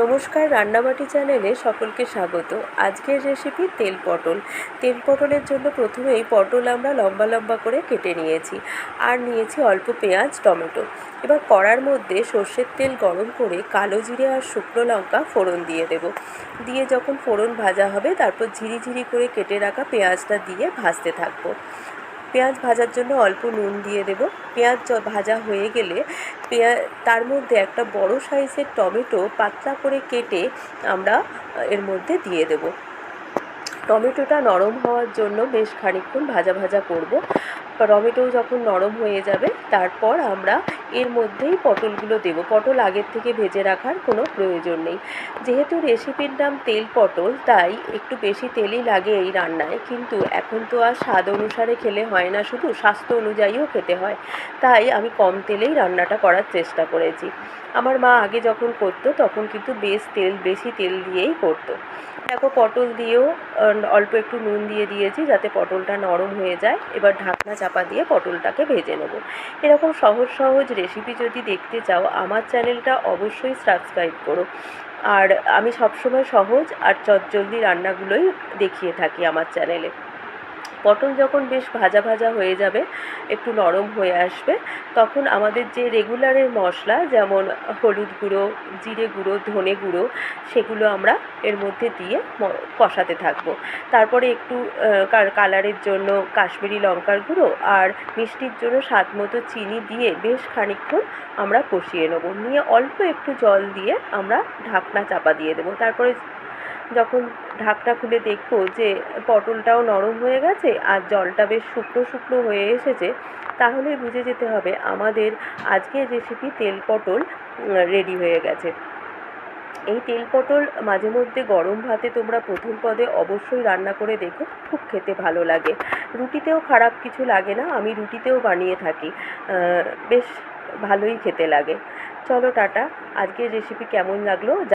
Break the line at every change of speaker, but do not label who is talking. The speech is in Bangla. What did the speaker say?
নমস্কার রান্নাবাটি চ্যানেলে সকলকে স্বাগত। আজকের রেসিপি তেল পটল। তেল পটলের জন্য প্রথমেই পটল আমরা লম্বা লম্বা করে কেটে নিয়েছি আর নিয়েছি অল্প পেঁয়াজ, টমেটো। এবার কড়ার মধ্যে সর্ষের তেল গরম করে কালো জিরে আর শুকনো লঙ্কা ফোড়ন দিয়ে দেব। দিয়ে যখন ফোড়ন ভাজা হবে, তারপর ঝিরি ঝিরি করে কেটে রাখা পেঁয়াজটা দিয়ে ভাজতে থাকব। পেঁয়াজ ভাজার জন্য অল্প নুন দিয়ে দেব। পেঁয়াজ ভাজা হয়ে গেলে পেঁয়াজ তার মধ্যে একটা বড় সাইজের টমেটো পাতলা করে কেটে আমরা এর মধ্যে দিয়ে দেব। টমেটোটা নরম হওয়ার জন্য বেশ খানিকক্ষণ ভাজা ভাজা করব। টমেটো যখন নরম হয়ে যাবে, তারপর আমরা এর মধ্যেই পটলগুলো দেব। পটল আগের থেকে ভেজে রাখার কোনো প্রয়োজন নেই। যেহেতু রেসিপির নাম তেল পটল, তাই একটু বেশি তেলই লাগে এই রান্নায়। কিন্তু এখন তো আর স্বাদ অনুসারে খেলে হয় না শুধু, স্বাস্থ্য অনুযায়ীও খেতে হয়। তাই আমি কম তেলেই রান্নাটা করার চেষ্টা করেছি। আমার মা আগে যখন করতো, তখন কিন্তু বেশ তেল, বেশি তেল দিয়েই করতো। দেখো, পটল দিয়েও অল্প একটু নুন দিয়ে দিয়েছি যাতে পটলটা নরম হয়ে যায়। এবার ঢাকনা চাপা দিয়ে পটলটাকে ভেজে নেব। এরকম সহজ সহজ রেসিপি যদি দেখতে চাও, আমার চ্যানেলটা অবশ্যই সাবস্ক্রাইব করো। আর আমি সবসময় সহজ আর চটজলদি রান্নাগুলোই দেখিয়ে থাকি আমার চ্যানেলে। পটল যখন বেশ ভাজা ভাজা হয়ে যাবে, একটু নরম হয়ে আসবে, তখন আমাদের যে রেগুলারের মশলা, যেমন হলুদ গুঁড়ো, জিরে গুঁড়ো, ধনে গুঁড়ো, সেগুলো আমরা এর মধ্যে দিয়ে কষাতে থাকব। তারপরে একটু কালারের জন্য কাশ্মীরি লঙ্কার গুঁড়ো আর মিষ্টির জন্য স্বাদ মতো চিনি দিয়ে বেশ খানিকক্ষণ আমরা কষিয়ে নেব। নিয়ে অল্প একটু জল দিয়ে আমরা ঢাকনা চাপা দিয়ে দেবো। তারপরে যখন ঢাকনা খুলে দেখব যে পটলটাও নরম হয়ে গেছে আর জলটা বেশ শুকনো শুকনো হয়ে এসেছে, তাহলে বুঝে যেতে হবে আমাদের আজকের রেসিপি তেল পটল রেডি হয়ে গেছে। এই তেল পটল মাঝে মধ্যে গরম ভাতে তোমরা প্রথম পদে অবশ্যই রান্না করে দেখো, খুব খেতে ভালো লাগে। রুটিতেও খারাপ কিছু লাগে না, আমি রুটিতেও বানিয়ে থাকি বেশ ভালোই খেতে লাগে। চলো টাটা, আজকের রেসিপি কেমন লাগল?